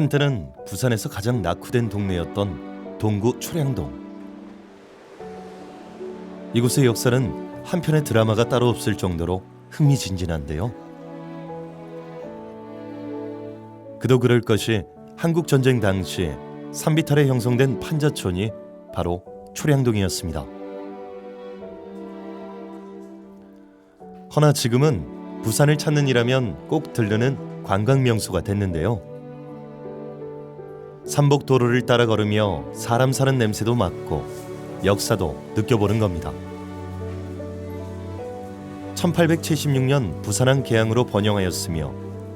한때는 부산에서 가장 낙후된 동네였던 동구 초량동. 이곳의 역사는 한 편의 드라마가 따로 없을 정도로 흥미진진한데요. 그도 그럴 것이 한국 전쟁 당시 산비탈에 형성된 판자촌이 바로 초량동이었습니다. 허나 지금은 부산을 찾는 이라면 꼭 들르는 관광 명소가 됐는데요. 삼복 도로를 따라 걸으며 사람 사는 냄새도 맡고 역사도 느껴보는 겁니다. 1876년 부산항 개항으로 번영하였으며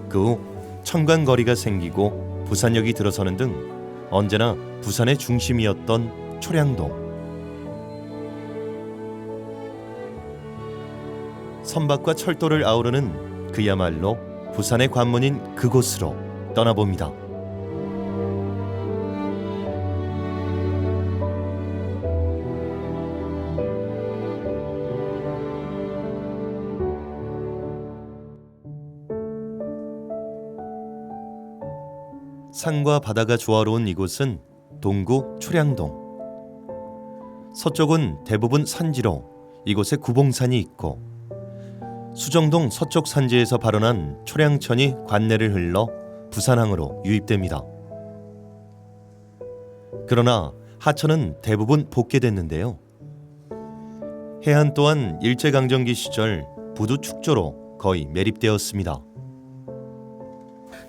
그후 청관거리가 생기고 부산역이 들어서는 등 언제나 부산의 중심이었던 초량동. 선박과 철도를 아우르는 그야말로 부산의 관문인 그곳으로 떠나봅니다. 산과 바다가 조화로운 이곳은 동구 초량동. 서쪽은 대부분 산지로 이곳에 구봉산이 있고 수정동 서쪽 산지에서 발원한 초량천이 관내를 흘러 부산항으로 유입됩니다. 그러나 하천은 대부분 복개됐는데요. 해안 또한 일제강점기 시절 부두 축조로 거의 매립되었습니다.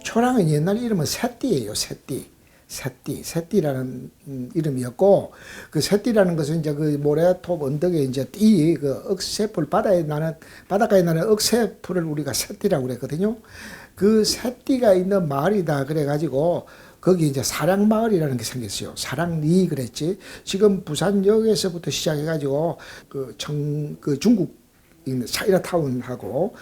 초랑은 옛날 이름은 새띠예요. 새띠. 새띠. 새띠라는 음, 이름이었고 그 새띠라는 것은 이제 그 모래톱 언덕에 이제 띠, 그 억새풀 바다에 나는 바닷가에 나는 억새풀을 우리가 새띠라고 그랬거든요. 그 새띠가 있는 마을이다 그래 가지고 거기 이제 사랑마을이라는 게 생겼어요. 사랑리 그랬지. 지금 부산역에서부터 시작해 가지고 그 청그 그 중국 있는 차이나타운하고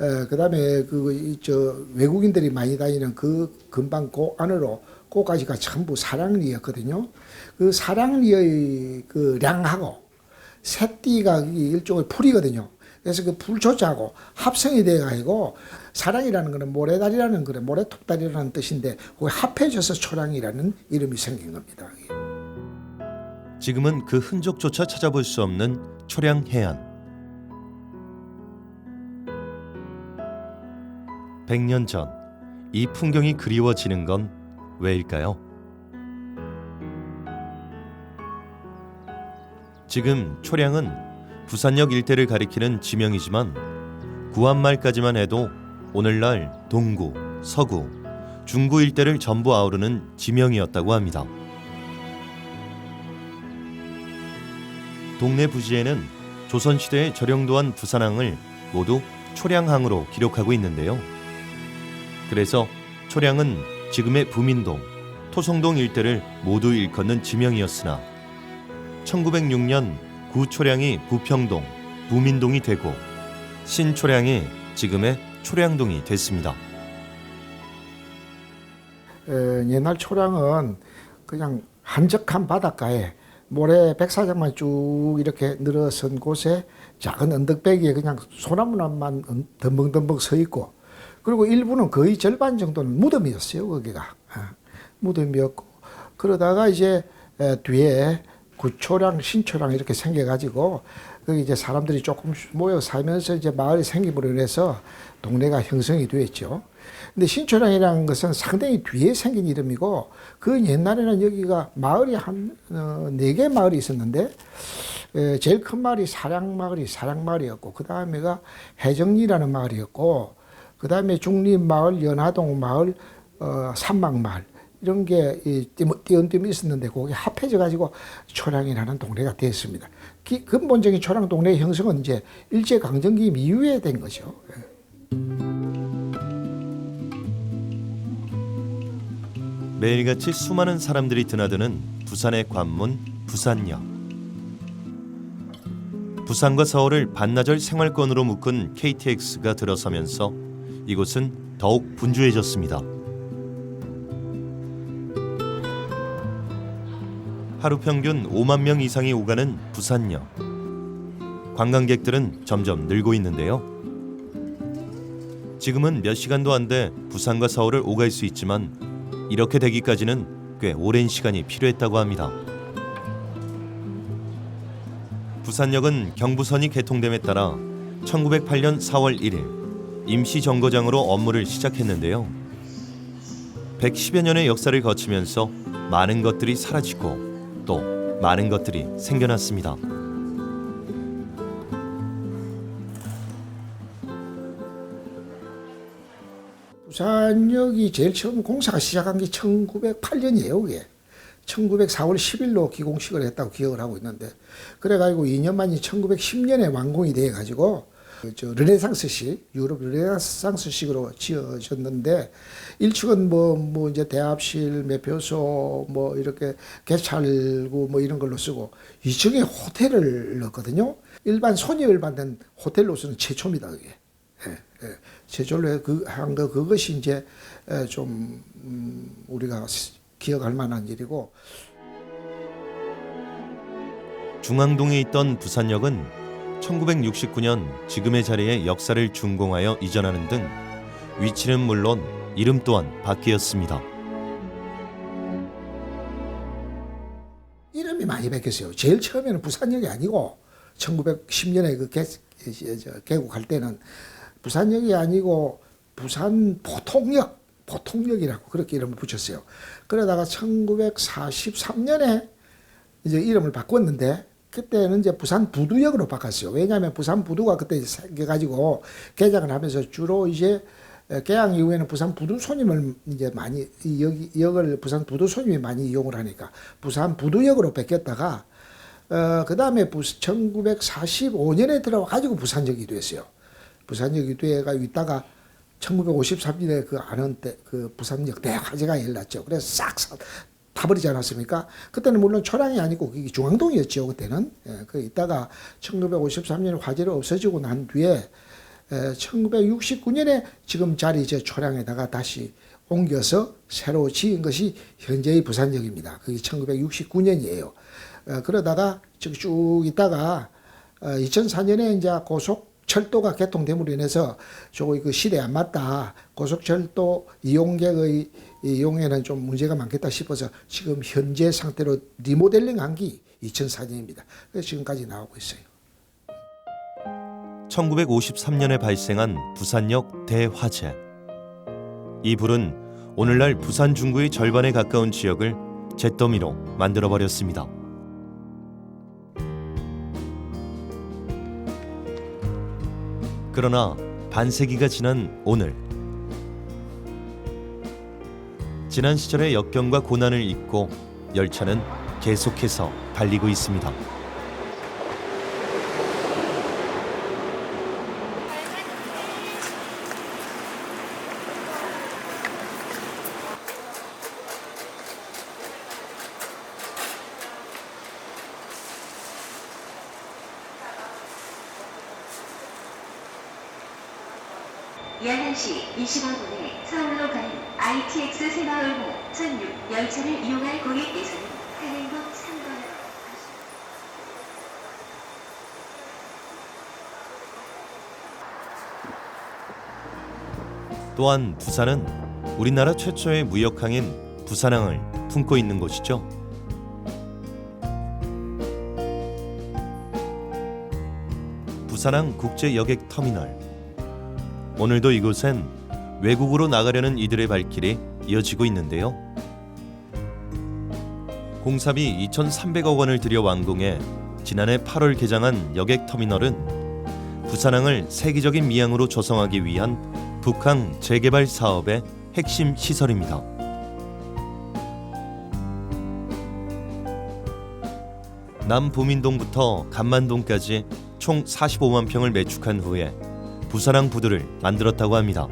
어, 그다음에 그 저 외국인들이 많이 다니는 그 근방 그 안으로 고까지가 전부 사랑리였거든요. 그 사랑리의 그 량하고 새띠가 일종의 풀이거든요. 그래서 그 풀조자하고 합성이 돼 가지고 사랑이라는 거는 모래다리라는 그래 모래톱다리라는 뜻인데 그게 합해져서 초랑이라는 이름이 생긴 겁니다. 지금은 그 흔적조차 찾아볼 수 없는 초량 해안. 100년 전 이 풍경이 그리워지는 건 왜일까요? 지금 초량은 부산역 일대를 가리키는 지명이지만 구한말까지만 해도 오늘날 동구, 서구, 중구 일대를 전부 아우르는 지명이었다고 합니다. 동네 부지에는 조선시대에 절영도한 부산항을 모두 초량항으로 기록하고 있는데요. 그래서 초량은 지금의 부민동, 토성동 일대를 모두 일컫는 지명이었으나 1906년 구초량이 부평동, 부민동이 되고 신초량이 지금의 초량동이 됐습니다. 에, 옛날 초량은 그냥 한적한 바닷가에 모래 백사장만 쭉 이렇게 늘어선 곳에 작은 언덕배기에 그냥 소나무만 덤벙덤벙 서 있고 그리고 일부는 거의 절반 정도는 무덤이었어요 거기가 아, 무덤이었고 그러다가 이제 에, 뒤에 구초량 신초량 이렇게 생겨가지고 거기 이제 사람들이 조금 모여 살면서 이제 마을이 생김으로 인해서 동네가 형성이 되었죠. 근데 신초량이라는 것은 상당히 뒤에 생긴 이름이고 그 옛날에는 여기가 마을이 한네개 마을이 있었는데 에, 제일 큰 마을이 사량마을이 사량마을이었고 그 다음에가 해정리라는 마을이었고 그 다음에 중립마을, 연화동 마을, 어, 산막마을 이런 게 띄엄띄엄 있었는데 거기 합해져 가지고 초량이라는 동네가 됐습니다. 기, 근본적인 초량 동네 형성은 이제 일제 강점기 이후에 된 거죠. 매일같이 수많은 사람들이 드나드는 부산의 관문 부산역. 부산과 서울을 반나절 생활권으로 묶은 KTX가 들어서면서 이곳은 더욱 분주해졌습니다. 하루 평균 5만 명 이상이 오가는 부산역. 관광객들은 점점 늘고 있는데요. 지금은 몇 시간도 안 돼 부산과 서울을 오갈 수 있지만 이렇게 되기까지는 꽤 오랜 시간이 필요했다고 합니다. 부산역은 경부선이 개통됨에 따라 1908년 4월 1일 임시 정거장으로 업무를 시작했는데요. 110여 년의 역사를 거치면서 많은 것들이 사라지고 또 많은 것들이 생겨났습니다. 부산역이 제일 처음 공사가 시작한 게 1908년이에요, 그게. 1904월 10일로 기공식을 했다고 기억을 하고 있는데 그래가지고 2년 만이 1910년에 완공이 돼가지고 그 저 르네상스식 유럽 르네상스식으로 지어졌는데 1층은 뭐, 뭐 이제 대합실, 매표소 뭐 이렇게 개찰구 뭐 이런 걸로 쓰고 2층에 호텔을 넣었거든요. 일반 손님을 받는 호텔로서는 최초입니다, 그게. 예, 예. 제절로 그 한 거 그것이 이제 에, 좀 음, 우리가 시- 기억할 만한 일이고 중앙동에 있던 부산역은 1969년 지금의 자리에 역사를 준공하여 이전하는 등 위치는 물론 이름 또한 바뀌었습니다. 이름이 많이 바뀌었어요. 제일 처음에는 부산역이 아니고 1910년에 그 개, 저, 개국할 때는 부산역이 아니고 부산 보통역, 보통역이라고 그렇게 이름을 붙였어요. 그러다가 1943년에 이제 이름을 바꿨는데 그때는 이제 부산 부두역으로 바꿨어요. 왜냐하면 부산 부두가 그때 생겨가지고 개장을 하면서 주로 이제 에, 개항 이후에는 부산 부두 손님을 이제 많이 이 여기 역을 부산 부두 손님이 많이 이용을 하니까 부산 부두역으로 바뀌었다가 어 그 다음에 1945년에 들어와 가지고 부산역이 됐어요. 부산역이 돼가 있다가 1953년에 그 아는 때그 부산역 대화재가 일어났죠. 그래서 싹 사- 타버리지 않았습니까? 그때는 물론 초량이 아니고 중앙동이었죠. 그때는 예, 그 있다가 1953년에 화재를 없어지고 난 뒤에 1969년에 지금 자리 저 초량에다가 다시 옮겨서 새로 지은 것이 현재의 부산역입니다. 그게 1969년이에요. 그러다가 쭉- 쭉 있다가 2004년에 이제 고속 철도가 개통됨으로 인해서 저거 그 시대에 안 맞다. 고속철도 이용객의 이용에는 좀 문제가 많겠다 싶어서 지금 현재 상태로 리모델링 한 게 2004년입니다. 그래서 지금까지 나오고 있어요. 1953년에 발생한 부산역 대화재. 이 불은 오늘날 부산 중구의 절반에 가까운 지역을 잿더미로 만들어 버렸습니다. 그러나 반세기가 지난 오늘 지난 시절의 역경과 고난을 잊고 열차는 계속해서 달리고 있습니다. 약 1시 25분에 서울로 가는 ITX 새마을호 1006 열차를 이용할 고객께서는 타일번 3번 또한 부산은 우리나라 최초의 무역항인 부산항을 품고 있는 곳이죠. 부산항 국제 여객 터미널. 오늘도 이곳엔 외국으로 나가려는 이들의 발길이 이어지고 있는데요. 공사비 2,300억 원을 들여 완공해 지난해 8월 개장한 여객 터미널은 부산항을 세계적인 미항으로 조성하기 위한 북항 재개발 사업의 핵심 시설입니다. 남보민동부터 간만동까지 총 45만 평을 매축한 후에 부산항 부두를 만들었다고 합니다.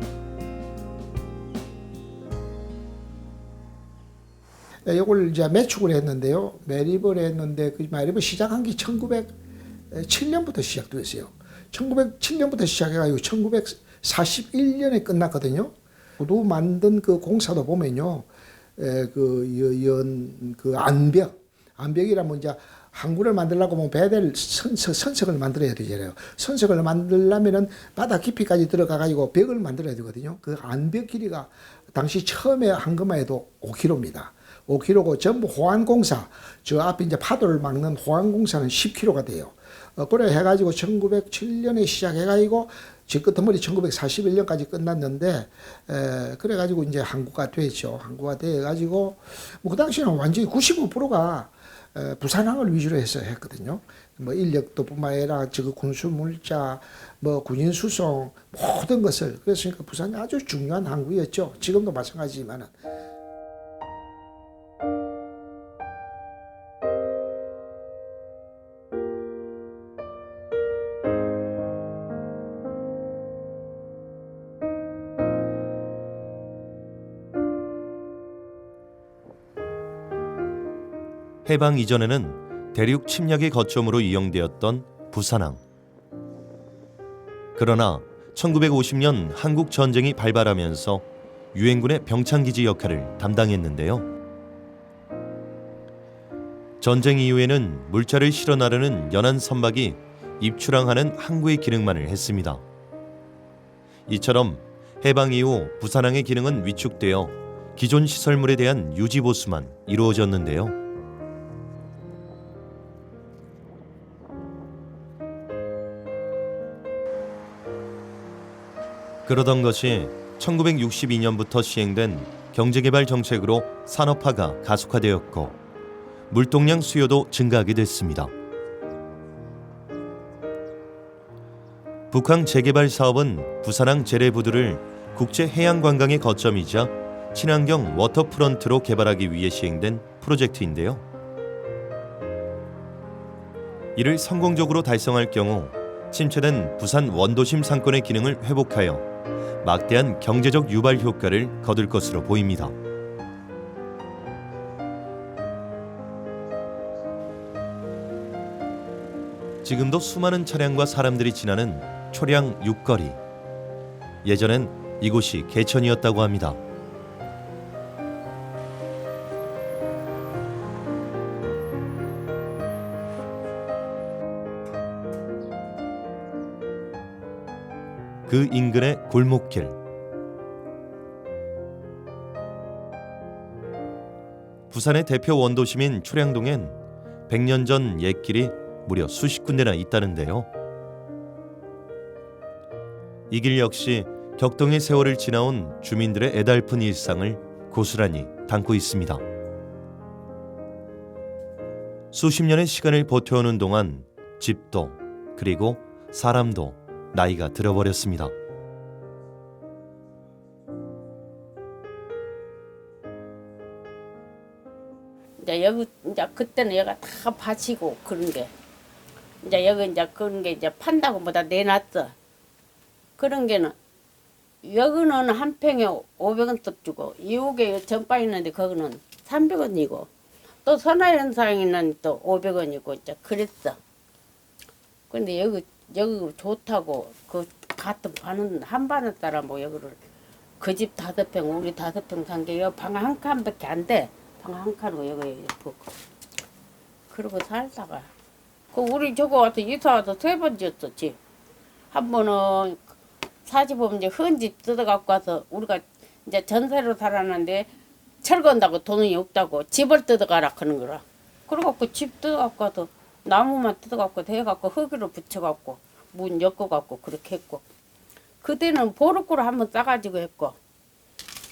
이걸 이제 매축을 했는데요. 매립을 했는데 그 매립을 시작한 게 1907년부터 시작됐어요. 1907년부터 시작해가지고 1941년에 끝났거든요. 구두 만든 그 공사도 보면요. 에, 그 연, 그 안벽, 안벽이라면 이제 항구를 만들려고 하면 배들 선석, 선석을 만들어야 되잖아요. 선석을 만들려면은 바다 깊이까지 들어가 가지고 벽을 만들어야 되거든요. 그 안벽 길이가 당시 처음에 한 것만 해도 5km입니다. 5km고 전부 호안공사 저 앞에 이제 파도를 막는 호안공사는 10km가 돼요. 어, 그래 해가지고 1907년에 시작해가지고 제 끝머리 1941년까지 끝났는데 에, 그래가지고 이제 항구가 됐죠. 항구가 돼가지고 뭐 그 당시에는 완전히 95%가 에, 부산항을 위주로 해서 했거든요. 뭐 인력도 뿐만 아니라 저거 군수 물자, 뭐 군인 수송 모든 것을 그랬으니까 부산이 아주 중요한 항구였죠. 지금도 마찬가지지만은. 해방 이전에는 대륙 침략의 거점으로 이용되었던 부산항. 그러나 1950년 한국 전쟁이 발발하면서 유엔군의 병창기지 역할을 담당했는데요. 전쟁 이후에는 물자를 실어 나르는 연안 선박이 입출항하는 항구의 기능만을 했습니다. 이처럼 해방 이후 부산항의 기능은 위축되어 기존 시설물에 대한 유지 보수만 이루어졌는데요. 그러던 것이 1962년부터 시행된 경제개발 정책으로 산업화가 가속화되었고 물동량 수요도 증가하게 됐습니다. 북항 재개발 사업은 부산항 재래부두를 국제 해양 관광의 거점이자 친환경 워터프런트로 개발하기 위해 시행된 프로젝트인데요. 이를 성공적으로 달성할 경우 침체된 부산 원도심 상권의 기능을 회복하여 막대한 경제적 유발 효과를 거둘 것으로 보입니다. 지금도 수많은 차량과 사람들이 지나는 초량 육거리. 예전엔 이곳이 개천이었다고 합니다. 그 인근의 골목길. 부산의 대표 원도심인 초량동엔 100년 전 옛길이 무려 수십 군데나 있다는데요. 이 길 역시 격동의 세월을 지나온 주민들의 애달픈 일상을 고스란히 담고 있습니다. 수십 년의 시간을 버텨오는 동안 집도 그리고 사람도 나이가 들어버렸습니다. 이제 여기 이제 그때는 여기가 다 밭이고 그런 게 이제 여기 이제 그런 게 이제 판다고 뭐다 내놨어. 그런 게는 여기는 한 평에 500원 떡 주고 이옥에 전바 있는데 거기는 300원이고 또 선화연상에는 또 500원이고 이제 그랬어. 근데 여기 여기 좋다고 그 같은 반은 한 반을 따라 뭐 여기를 그 집 다섯 평 우리 다섯 평 산게 여기 방한 칸밖에 안 돼. 방 한 칸이고 여기 그 그러고 살다가 그 우리 저거 와서 이사 와서 세 번 지었어 집. 한 번은 사지보면 이제 헌집 뜯어갖고 와서 우리가 이제 전세로 살았는데 철거한다고 돈이 없다고 집을 뜯어가라 그런 거라. 그래갖고 집 뜯어갖고 와서 나무만 뜯어갖고 대갖고 흙으로 붙여갖고 문 엮어갖고 그렇게 했고 그때는 보르꾸를 한번 싸가지고 했고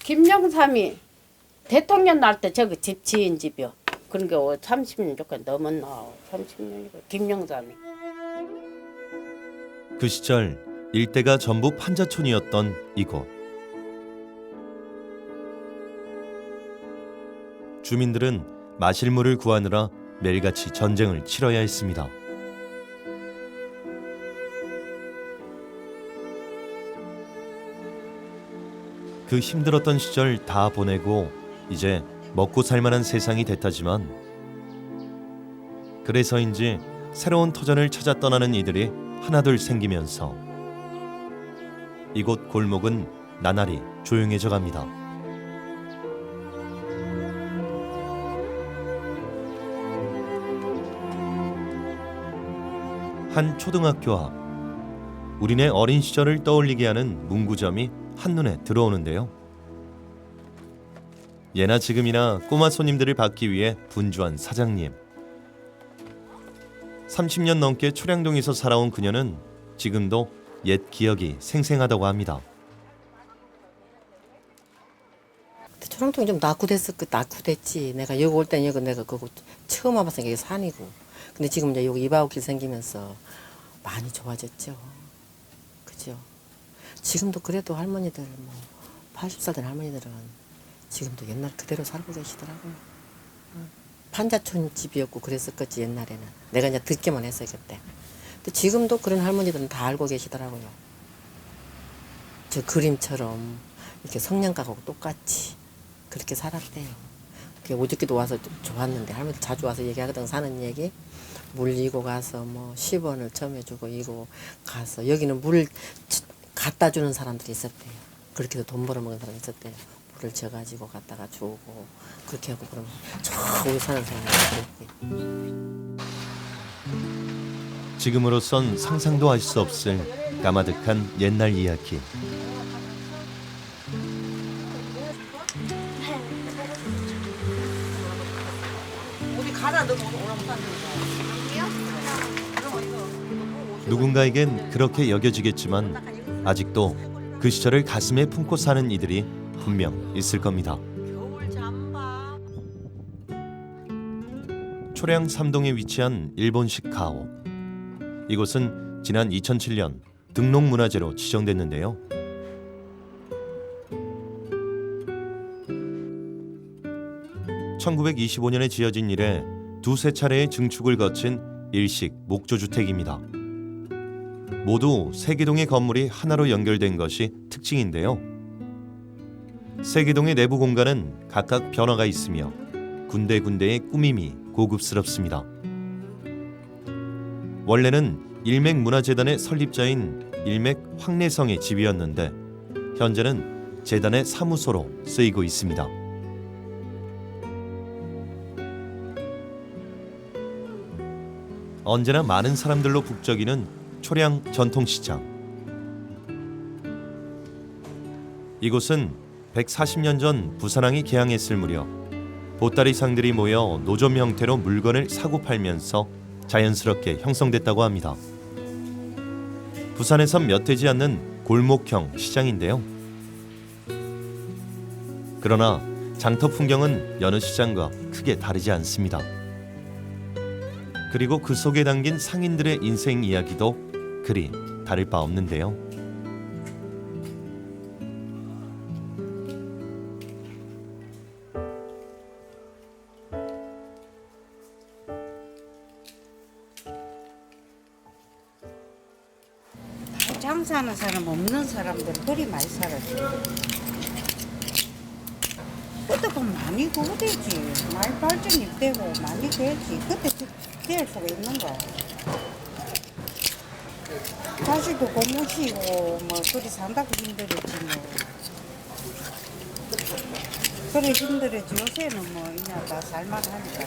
김영삼이 대통령 날 때 저기 집 지은 집이요. 게 30년 조금 넘었나 30년이고 김영삼이. 그 시절 일대가 전부 판자촌이었던 이곳. 주민들은 마실 물을 구하느라 매일같이 전쟁을 치러야 했습니다. 그 힘들었던 시절 다 보내고 이제 먹고 살만한 세상이 됐다지만 그래서인지 새로운 터전을 찾아 떠나는 이들이 하나둘 생기면서 이곳 골목은 나날이 조용해져 갑니다. 한 초등학교 앞 우리네 어린 시절을 떠올리게 하는 문구점이 한눈에 들어오는데요. 예나 지금이나 꼬마 손님들을 받기 위해 분주한 사장님. 30년 넘게 초량동에서 살아온 그녀는 지금도 옛 기억이 생생하다고 합니다. 초롱통이 좀 낙후됐을 그 낙후됐지. 내가 여기 올 때는 여기 내가 그거 처음 와봤으니까 이게 산이고. 근데 지금 이제 여기 이바오길 생기면서 많이 좋아졌죠. 그죠? 지금도 그래도 할머니들 뭐 80살 된 할머니들은 지금도 옛날 그대로 살고 계시더라고요. 응. 판자촌 집이었고 그랬을 거지 옛날에는. 내가 이제 듣기만 했어요 그때. 근데 지금도 그런 할머니들은 다 알고 계시더라고요. 저 그림처럼 이렇게 성냥가고 똑같이 그렇게 살았대요. 그 어저께도 와서 좀 좋았는데 할머니 자주 와서 얘기하거든 사는 얘기. 물 이고 가서 뭐 10원을 처음에 주고 이고 가서 여기는 물 치- 갖다 주는 사람들이 있었대요. 그렇게 해서 돈 벌어먹는 사람이 있었대요. 물을 져가지고 갖다가 주고 그렇게 하고 그러면 저 우리 사는 사람이 그랬대. 지금으로선 상상도 할 수 없을 까마득한 옛날 이야기. 누군가에겐 그렇게 여겨지겠지만 아직도 그 시절을 가슴에 품고 사는 이들이 분명 있을 겁니다. 초량 삼동에 위치한 일본식 가오. 이곳은 지난 2007년 등록문화재로 지정됐는데요. (1925년에) 지어진 이래 두세 차례의 증축을 거친 일식 목조주택입니다. 모두 세개동의 건물이 하나로 연결된 것이 특징인데요. 세개동의 내부 공간은 각각 변화가 있으며 군데군데의 꾸밈이 고급스럽습니다. 원래는 일맥문화재단의 설립자인 일맥 황내성의 집이었는데 현재는 재단의 사무소로 쓰이고 있습니다. 언제나 많은 사람들로 북적이는 초량 전통시장. 이곳은 140년 전 부산항이 개항했을 무렵 보따리 상들이 모여 노점 형태로 물건을 사고 팔면서 자연스럽게 형성됐다고 합니다. 부산에선 몇 되지 않는 골목형 시장인데요. 그러나 장터 풍경은 여느 시장과 크게 다르지 않습니다. 그리고 그 속에 담긴 상인들의 인생 이야기도 그리 다를 바 없는데요. 장사하는 사람 없는 사람들 그리 많이 살았지. 어떻게 보면 많이 그거되지. 많이 발전이 되고 많이 되지. 그때 될 수가 있는가. 자식도 고무시고 뭐 그리 산다고 힘들었지 뭐. 그래 힘들었지. 요새는 뭐 그냥 다 살만하니까.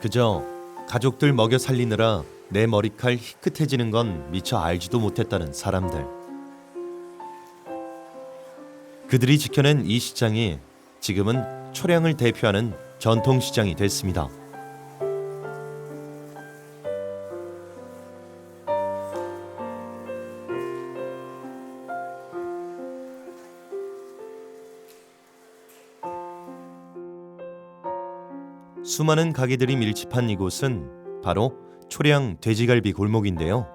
그저 가족들 먹여 살리느라 내 머리칼 희끗해지는 건 미처 알지도 못했다는 사람들. 그들이 지켜낸 이 시장이 지금은 초량을 대표하는 전통 시장이 됐습니다. 수많은 가게들이 밀집한 이곳은 바로 초량 돼지갈비 골목인데요.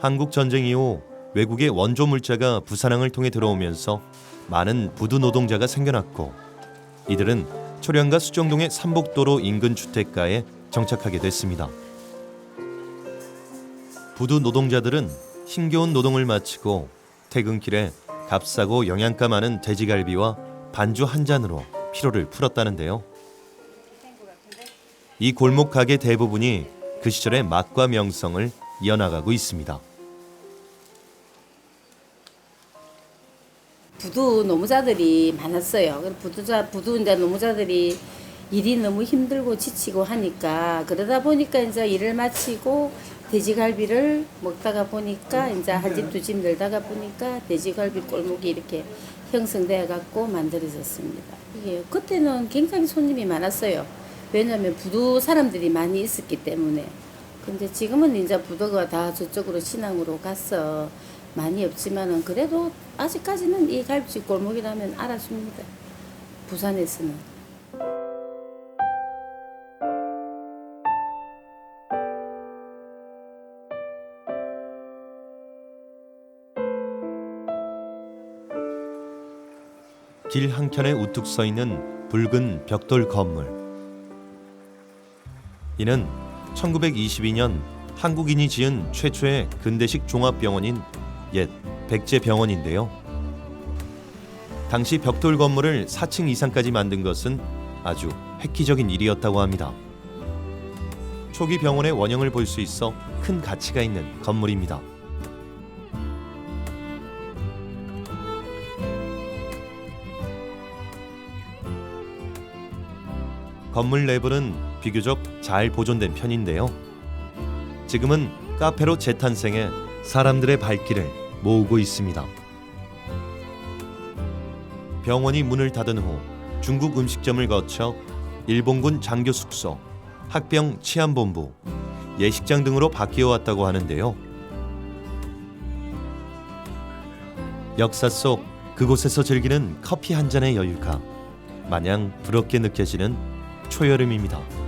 한국 전쟁 이후 외국의 원조 물자가 부산항을 통해 들어오면서 많은 부두 노동자가 생겨났고 이들은 초량과 수정동의 삼복도로 인근 주택가에 정착하게 됐습니다. 부두 노동자들은 힘겨운 노동을 마치고 퇴근길에 값싸고 영양가 많은 돼지갈비와 반주 한 잔으로 피로를 풀었다는데요. 이 골목 가게 대부분이 그 시절의 맛과 명성을 이어나가고 있습니다. 부두 노무자들이 많았어요. 부두자 부두 이제 노무자들이 일이 너무 힘들고 지치고 하니까 그러다 보니까 이제 일을 마치고 돼지갈비를 먹다가 보니까 이제 한 집 두 집 늘다가 보니까 돼지갈비 골목이 이렇게 형성되어 갖고 만들어졌습니다. 이게 그때는 굉장히 손님이 많았어요. 왜냐하면 부두 사람들이 많이 있었기 때문에. 근데 지금은 이제 부두가 다 저쪽으로 신앙으로 가서 많이 없지만은 그래도 아직까지는 이 갈비집 골목이라면 알아줍니다. 부산에서는. 길 한켠에 우뚝 서 있는 붉은 벽돌 건물. 이는 1922년 한국인이 지은 최초의 근대식 종합병원인 옛 백제병원인데요. 당시 벽돌 건물을 4층 이상까지 만든 것은 아주 획기적인 일이었다고 합니다. 초기 병원의 원형을 볼 수 있어 큰 가치가 있는 건물입니다. 건물 내부는 비교적 잘 보존된 편인데요. 지금은 카페로 재탄생해 사람들의 발길을 모으고 있습니다. 병원이 문을 닫은 후 중국 음식점을 거쳐 일본군 장교 숙소, 학병 치안본부, 예식장 등으로 바뀌어 왔다고 하는데요. 역사 속 그곳에서 즐기는 커피 한 잔의 여유가 마냥 부럽게 느껴지는 초여름입니다.